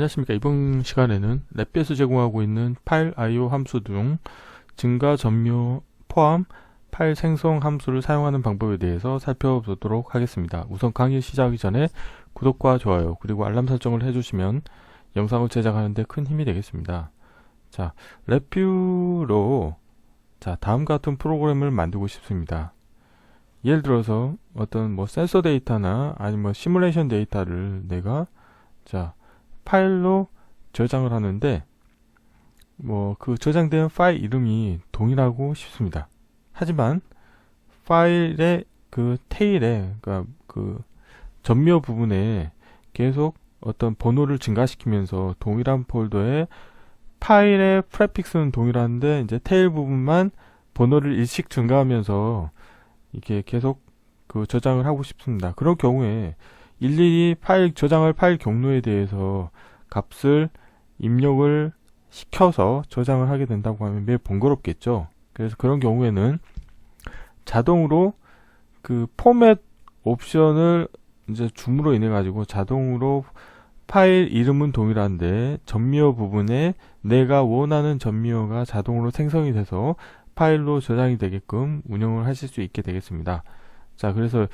안녕하십니까. 이번 시간에는 랩비에서 제공하고 있는 파일 IO 함수 중 증가 점묘 포함 파일 생성 함수를 사용하는 방법에 대해서 살펴보도록 하겠습니다. 우선 강의 시작하기 전에 구독과 좋아요 그리고 알람 설정을 해주시면 영상을 제작하는데 큰 힘이 되겠습니다. 자 랩뷰로 자 다음 같은 프로그램을 만들고 싶습니다. 예를 들어서 어떤 뭐 센서 데이터나 아니면 뭐 시뮬레이션 데이터를 내가 자 파일로 저장을 하는데 뭐 그 저장된 파일 이름이 동일하고 싶습니다. 하지만 파일의 그 테일에 그러니까 그 전묘 부분에 계속 어떤 번호를 증가시키면서 동일한 폴더에 파일의 프레픽스는 동일한데 이제 테일 부분만 번호를 일씩 증가하면서 이렇게 계속 그 저장을 하고 싶습니다. 그런 경우에 일일이 파일 저장할 파일 경로에 대해서 값을 입력을 시켜서 저장을 하게 된다고 하면 매우 번거롭겠죠. 그래서 그런 경우에는 자동으로 그 포맷 옵션을 이제 줌으로 인해 가지고 자동으로 파일 이름은 동일한데 전미어 부분에 내가 원하는 전미어가 자동으로 생성이 돼서 파일로 저장이 되게끔 운영을 하실 수 있게 되겠습니다. 자, 그래서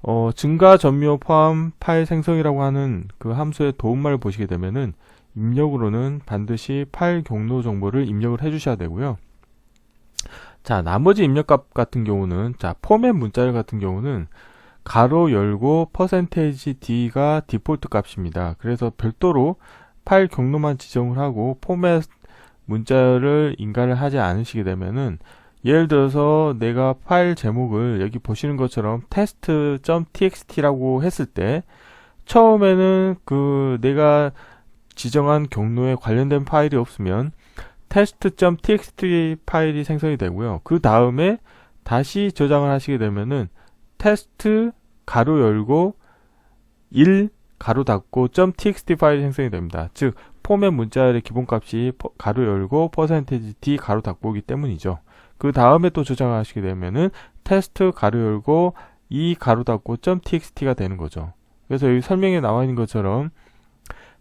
어, 증가 전묘 포함 파일 생성이라고 하는 그 함수의 도움말을 보시게 되면은 입력으로는 반드시 파일 경로 정보를 입력을 해 주셔야 되고요. 자, 나머지 입력값 같은 경우는 자, 포맷 문자열 같은 경우는 가로 열고 퍼센테이지 %d가 디폴트 값입니다. 그래서 별도로 파일 경로만 지정을 하고 포맷 문자열을 인가를 하지 않으시게 되면은 예를 들어서 내가 파일 제목을 여기 보시는 것처럼 test.txt라고 했을 때 처음에는 그 내가 지정한 경로에 관련된 파일이 없으면 test.txt 파일이 생성이 되고요. 그 다음에 다시 저장을 하시게 되면은 test 가로 열고 1 가로 닫고 .txt 파일이 생성이 됩니다. 즉 포맷 문자열의 기본값이 가로 열고 퍼센테이지 %d 가로 닫고이기 때문이죠. 그 다음에 또 저장하시게 되면은 테스트 가로 열고 이 가로 닫고 .txt가 되는 거죠. 그래서 여기 설명에 나와 있는 것처럼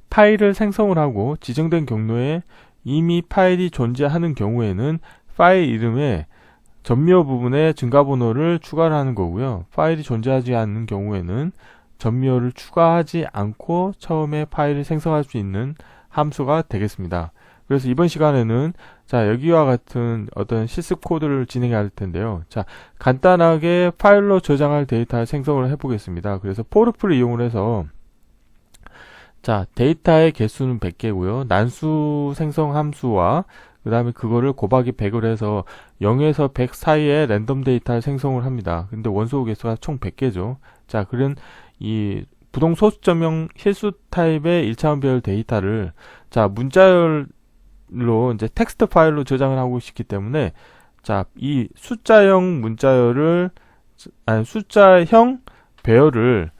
파일을 생성을 하고 지정된 경로에 이미 파일이 존재하는 경우에는 파일 이름에 전미어 부분에 증가 번호를 추가를 하는 거고요. 파일이 존재하지 않는 경우에는 전미어를 추가하지 않고 처음에 파일을 생성할 수 있는 함수가 되겠습니다. 그래서 이번 시간에는 자 여기와 같은 어떤 실습 코드를 진행해야 할 텐데요. 자 간단하게 파일로 저장할 데이터 생성을 해보겠습니다. 그래서 포르프를 이용을 해서 자 데이터의 개수는 100개고요. 난수 생성 함수와 그 다음에 그거를 곱하기 100을 해서 0에서 100 사이에 랜덤 데이터를 생성을 합니다. 근데 원소 개수가 총 100개죠. 자, 그런 이 부동 소수점형 실수 타입의 1차원별 데이터를 자, 문자열 로 이제 텍스트 파일로 저장을 하고 싶기 때문에 자, 이 숫자형 문자열을 아니 숫자형 배열을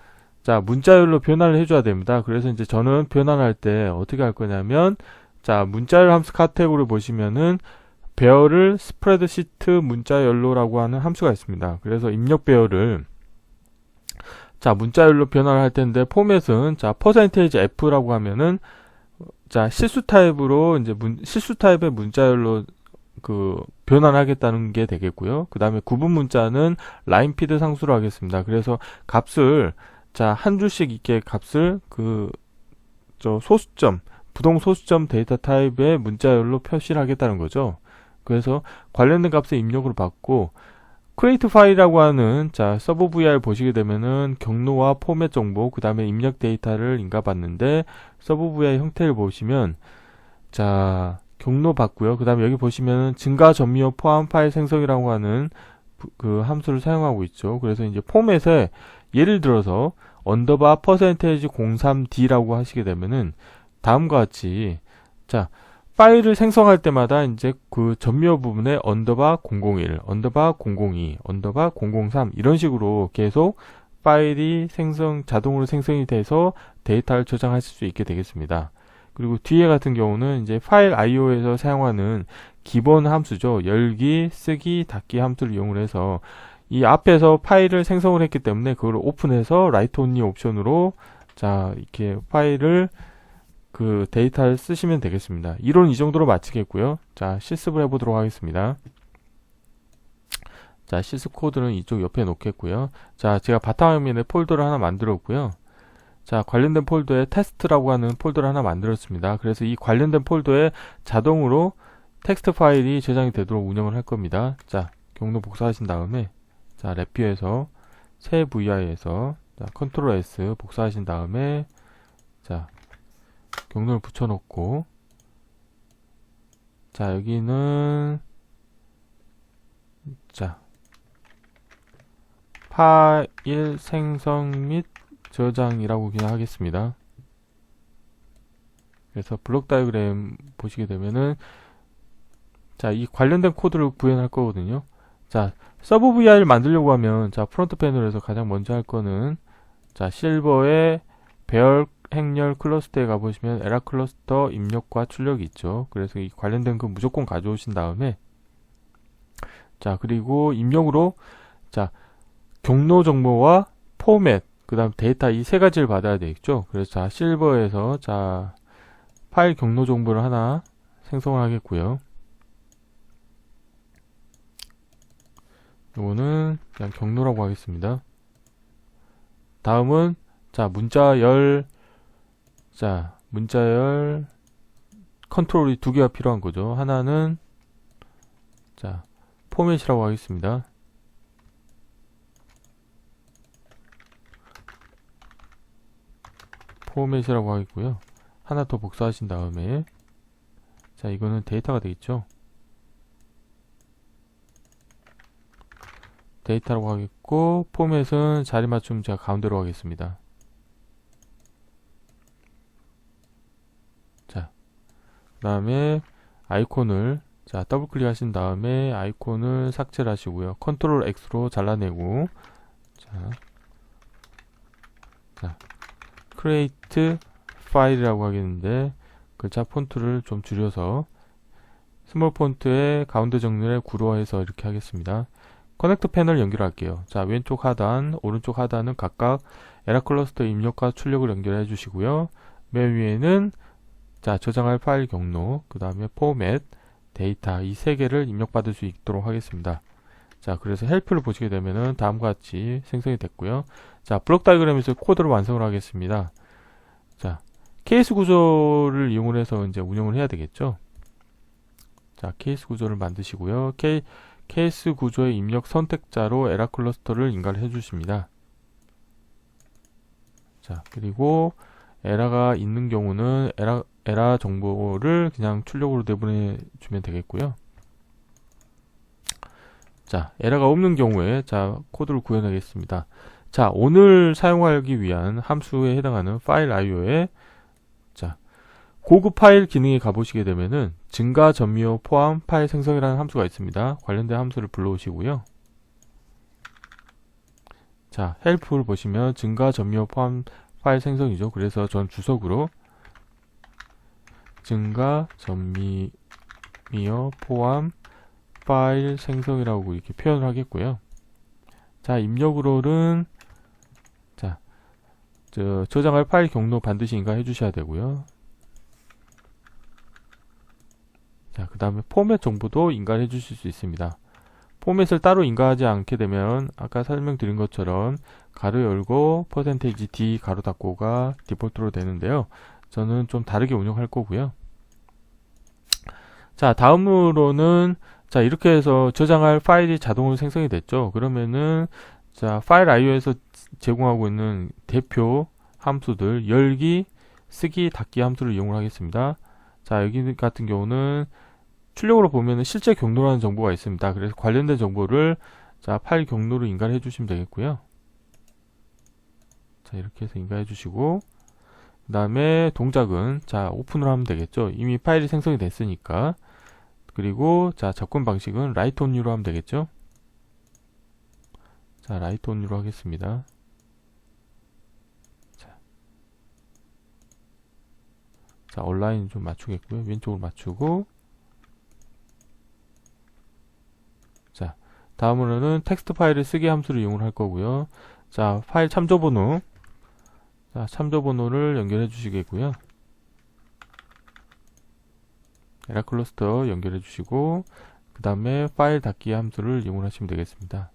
자, 문자열로 변환을 해 줘야 됩니다. 그래서 이제 저는 변환할 때 어떻게 할 거냐면 자, 문자열 함수 카테고리 보시면은 배열을 스프레드시트 문자열로라고 하는 함수가 있습니다. 그래서 입력 배열을 자, 문자열로 변환을 할 텐데 포맷은 자, 퍼센테이지 %f라고 하면은 자, 실수 타입으로 이제 문, 실수 타입의 문자열로 그 변환하겠다는 게 되겠고요. 그 다음에 구분 문자는 라인 피드 상수로 하겠습니다. 그래서 값을 자, 한 줄씩 있게 값을 그 저 소수점, 부동 소수점 데이터 타입의 문자열로 표시를 하겠다는 거죠. 그래서 관련된 값을 입력으로 받고 크레이트 파일이라고 하는 자 서버 VR 보시게 되면은 경로와 포맷 정보 그 다음에 입력 데이터를 인가받는데 서버 VR 형태를 보시면 자 경로 받고요. 그 다음에 여기 보시면은 증가 전미어 포함 파일 생성이라고 하는 그 함수를 사용하고 있죠. 그래서 이제 포맷에 예를 들어서 언더바 퍼센테이지 03d라고 하시게 되면은 다음과 같이 자 파일을 생성할 때마다 이제 그 전미어 부분에 언더바 001, 언더바 002, 언더바 003 이런 식으로 계속 파일이 생성 자동으로 생성이 돼서 데이터를 저장하실 수 있게 되겠습니다. 그리고 뒤에 같은 경우는 이제 파일 IO에서 사용하는 기본 함수죠. 열기, 쓰기, 닫기 함수를 이용을 해서 이 앞에서 파일을 생성을 했기 때문에 그걸 오픈해서 라이트 온리 옵션으로 자 이렇게 파일을 그 데이터를 쓰시면 되겠습니다. 이론 이 정도로 마치겠고요. 자, 실습을 해보도록 하겠습니다. 자, 시스 코드는 이쪽 옆에 놓겠고요. 자, 제가 바탕화면에 폴더를 하나 만들었고요. 자, 관련된 폴더에 테스트라고 하는 폴더를 하나 만들었습니다. 그래서 이 관련된 폴더에 자동으로 텍스트 파일이 저장이 되도록 운영을 할 겁니다. 자, 경로 복사하신 다음에 자, 래피에서 새 VI에서 자, 컨트롤 S 복사하신 다음에 자, 경로를 붙여놓고 자, 여기는 자, 파일 생성 및 저장이라고 그냥 하겠습니다. 그래서 블록 다이어그램 보시게 되면은 자, 이 관련된 코드를 구현할 거거든요. 자, 서브 VI를 만들려고 하면 자, 프론트 패널에서 가장 먼저 할 거는 자, 실버의 배열 행렬 클러스터에 가보시면 에라 클러스터 입력과 출력이 있죠. 그래서 이 관련된 그 무조건 가져오신 다음에 자, 그리고 입력으로 자, 경로 정보와 포맷, 그 다음 데이터 이 세 가지를 받아야 되겠죠. 그래서 자, 실버에서 자, 파일 경로 정보를 하나 생성을 하겠고요. 이거는 그냥 경로라고 하겠습니다. 다음은 자, 문자 열 자, 문자열 컨트롤이 두 개가 필요한 거죠. 하나는 자, 포맷이라고 하겠습니다. 포맷이라고 하겠고요. 하나 더 복사하신 다음에 자 이거는 데이터가 되겠죠. 데이터라고 하겠고 포맷은 자리 맞춤 제가 가운데로 하겠습니다. 자, 그 다음에 아이콘을 자 더블 클릭 하신 다음에 아이콘을 삭제를 하시고요. 컨트롤 X로 잘라내고 자, 자 create 파일이라고 하겠는데 글자 폰트를 좀 줄여서 스몰 폰트의 가운데 정렬에 구로해서 이렇게 하겠습니다. 커넥터 패널 연결할게요. 자 왼쪽 하단, 오른쪽 하단은 각각 에라 클러스터 입력과 출력을 연결해 주시고요. 맨 위에는 자 저장할 파일 경로, 그 다음에 포맷, 데이터 이 세 개를 입력받을 수 있도록 하겠습니다. 자 그래서 헬프를 보시게 되면은 다음과 같이 생성이 됐고요. 자 블록 다이그램에서 코드를 완성을 하겠습니다. 자 케이스 구조를 이용을 해서 이제 운영을 해야 되겠죠. 자 케이스 구조를 만드시고요. 케이, 케이스 구조의 입력 선택자로 에라 클러스터를 인가를 해 주십니다. 자 그리고 에라가 있는 경우는 에라, 에라 정보를 그냥 출력으로 내보내 주면 되겠고요. 자, 에러가 없는 경우에 자, 코드를 구현하겠습니다. 자, 오늘 사용하기 위한 함수에 해당하는 파일 IO에 자, 고급 파일 기능에 가보시게 되면은 증가 전미호 포함 파일 생성이라는 함수가 있습니다. 관련된 함수를 불러오시고요. 자, 헬프를 보시면 증가 전미호 포함 파일 생성이죠. 그래서 전 주석으로 증가 전미호 포함 파일 생성이라고 이렇게 표현을 하겠고요. 자, 입력으로는 자, 저 저장할 파일 경로 반드시 인가해 주셔야 되고요. 자, 그 다음에 포맷 정보도 인가해 주실 수 있습니다. 포맷을 따로 인가하지 않게 되면 아까 설명드린 것처럼 가로 열고 퍼센테이지 %d 가로 닫고가 디폴트로 되는데요. 저는 좀 다르게 운영할 거고요. 자, 다음으로는 자, 이렇게 해서 저장할 파일이 자동으로 생성이 됐죠. 그러면은 자, 파일 IO에서 제공하고 있는 대표 함수들 열기, 쓰기, 닫기 함수를 이용을 하겠습니다. 자, 여기 같은 경우는 출력으로 보면은 실제 경로라는 정보가 있습니다. 그래서 관련된 정보를 자, 파일 경로로 인가해 주시면 되겠고요. 자, 이렇게 해서 인가해 주시고 그 다음에 동작은 자, 오픈을 하면 되겠죠. 이미 파일이 생성이 됐으니까. 그리고 자 접근 방식은 라이트 온유로 하면 되겠죠. 자 라이트 온유로 하겠습니다. 자, 자 온라인 좀 맞추겠고요. 왼쪽으로 맞추고. 자 다음으로는 텍스트 파일을 쓰기 함수를 이용을 할 거고요. 자 파일 참조 번호 자 참조 번호를 연결해 주시겠고요 에라 클러스터 연결해 주시고 그 다음에 파일 닫기 함수를 이용하시면 되겠습니다.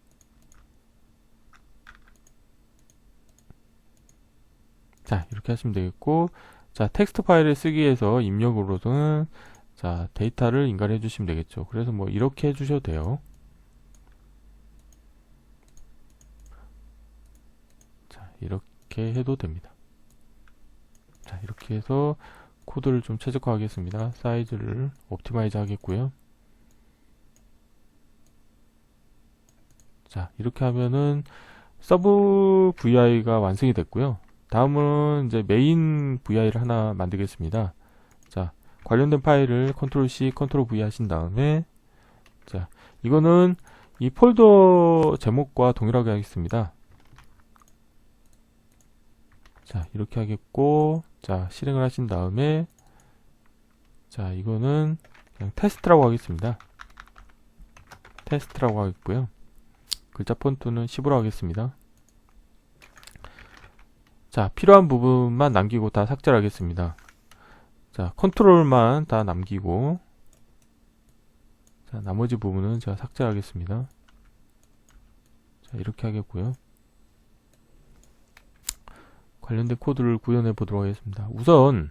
자 이렇게 하시면 되겠고 자 텍스트 파일을 쓰기 위해서 입력으로는 자 데이터를 인가해 주시면 되겠죠. 그래서 뭐 이렇게 해주셔도 돼요. 자 이렇게 해도 됩니다. 자 이렇게 해서 코드를 좀 최적화 하겠습니다. 사이즈를 옵티마이즈 하겠고요. 자 이렇게 하면은 서브 VI가 완성이 됐고요. 다음은 이제 메인 VI를 하나 만들겠습니다. 자 관련된 파일을 컨트롤 C, 컨트롤 V 하신 다음에 자 이거는 이 폴더 제목과 동일하게 하겠습니다. 자 이렇게 하겠고 자 실행을 하신 다음에 자 이거는 그냥 테스트라고 하겠습니다. 테스트라고 하겠고요. 글자 폰트는 10으로 하겠습니다. 자, 필요한 부분만 남기고 다 삭제를 하겠습니다. 자, 컨트롤만 다 남기고 자, 나머지 부분은 제가 삭제하겠습니다. 자, 이렇게 하겠고요. 관련된 코드를 구현해 보도록 하겠습니다. 우선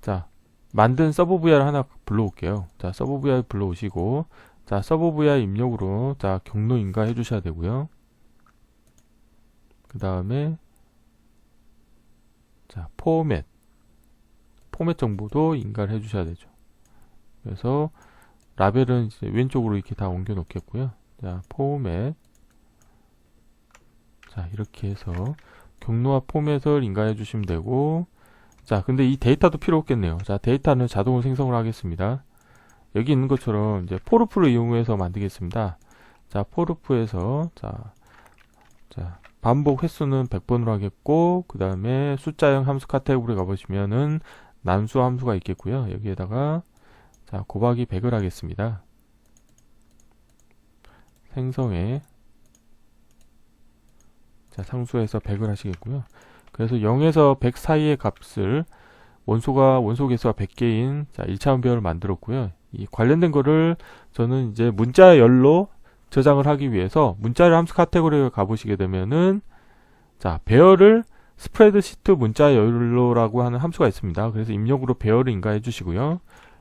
자, 만든 서브 VR을 하나 불러올게요. 자, 서브 VR 불러오시고 자, 서브 VR 입력으로 자, 경로 인가 해 주셔야 되고요. 그 다음에 자 포맷 포맷 정보도 인가를 해주셔야 되죠. 그래서 라벨은 왼쪽으로 이렇게 다 옮겨 놓겠고요. 자 포맷 자 이렇게 해서 경로와 포맷을 인가해 주시면 되고 자 근데 이 데이터도 필요 없겠네요. 자 데이터는 자동으로 생성을 하겠습니다. 여기 있는 것처럼 이제 포르프를 이용해서 만들겠습니다. 자 포르프에서 자, 자 반복 횟수는 100번으로 하겠고 그 다음에 숫자형 함수 카테고리 가보시면은 난수 함수가 있겠고요 여기에다가 자 곱하기 100을 하겠습니다 생성에 자 상수에서 100을 하시겠고요 그래서 0에서 100 사이의 값을 원소가 원소 개수가 100개인 자 1차원 배열을 만들었고요 이 관련된 거를 저는 이제 문자 열로 저장을 하기 위해서 문자열 함수 카테고리에 가보시게 되면은 자 배열을 스프레드시트 문자 열로라고 하는 함수가 있습니다. 그래서 입력으로 배열을 인가해 주시고요.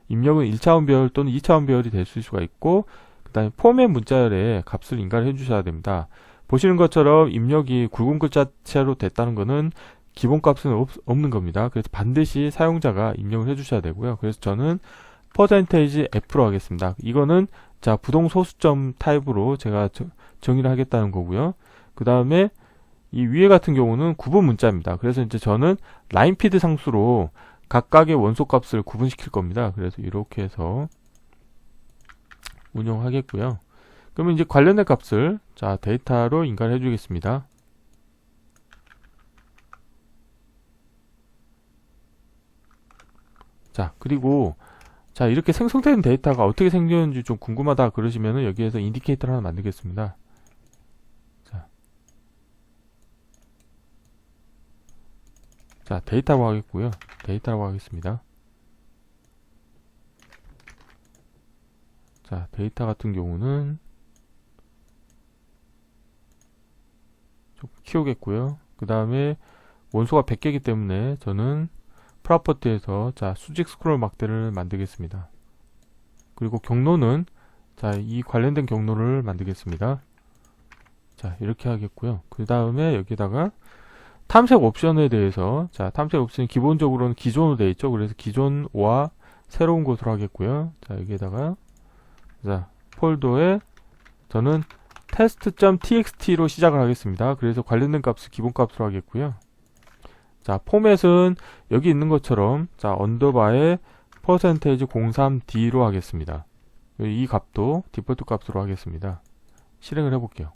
입력은 1차원 배열 또는 2차원 배열이 될 수가 있고 그 다음에 포맷 문자열에 값을 인가를 해 주셔야 됩니다. 보시는 것처럼 입력이 굵은 글자체로 됐다는 것은 기본값은 없, 없는 겁니다. 그래서 반드시 사용자가 입력을 해 주셔야 되고요. 그래서 저는 퍼센테이지 F로 하겠습니다. 이거는 자 부동 소수점 타입으로 제가 저, 정의를 하겠다는 거고요. 그 다음에 이 위에 같은 경우는 구분 문자입니다. 그래서 이제 저는 라인 피드 상수로 각각의 원소 값을 구분시킬 겁니다. 그래서 이렇게 해서 운영하겠고요. 그러면 이제 관련된 값을 자 데이터로 인가해 주겠습니다. 자 그리고 자 이렇게 생성된 데이터가 어떻게 생겼는지 좀 궁금하다 그러시면은 여기에서 인디케이터를 하나 만들겠습니다. 자, 자 데이터라고 하겠고요. 데이터라고 하겠습니다. 자 데이터 같은 경우는 키우겠고요 그 다음에 원소가 100개이기 때문에 저는 프로퍼티에서 자 수직 스크롤 막대를 만들겠습니다. 그리고 경로는 자 이 관련된 경로를 만들겠습니다. 자 이렇게 하겠고요. 그 다음에 여기다가 탐색 옵션에 대해서 자 탐색 옵션이 기본적으로는 기존으로 되어 있죠. 그래서 기존과 새로운 것으로 하겠고요. 자 여기에다가 자 폴더에 저는 test.txt로 시작을 하겠습니다. 그래서 관련된 값을 기본값으로 하겠고요. 자, 포맷은 여기 있는 것처럼 자, 언더바에 퍼센테이지 03D로 하겠습니다. 이 값도 디폴트 값으로 하겠습니다. 실행을 해볼게요.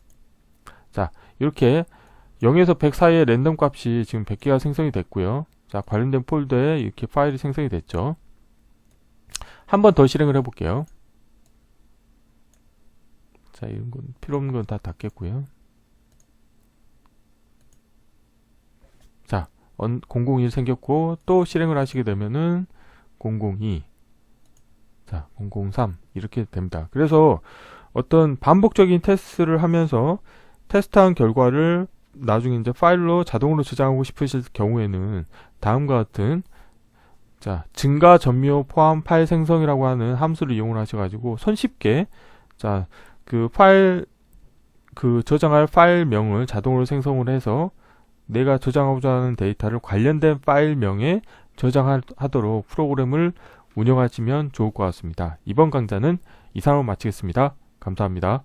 자, 이렇게 0에서 100 사이의 랜덤 값이 지금 100개가 생성이 됐고요. 자, 관련된 폴더에 이렇게 파일이 생성이 됐죠. 한 번 더 실행을 해볼게요. 자, 이런 건 필요 없는 건 다 닫겠고요. 001 생겼고 또 실행을 하시게 되면은 002 자, 003 이렇게 됩니다. 그래서 어떤 반복적인 테스트를 하면서 테스트한 결과를 나중에 이제 파일로 자동으로 저장하고 싶으실 경우에는 다음과 같은 자, 증가 전묘 포함 파일 생성이라고 하는 함수를 이용을 하셔 가지고 손쉽게 자, 그 파일 그 저장할 파일명을 자동으로 생성을 해서 내가 저장하고자 하는 데이터를 관련된 파일명에 저장하도록 프로그램을 운영하시면 좋을 것 같습니다. 이번 강좌는 이상으로 마치겠습니다. 감사합니다.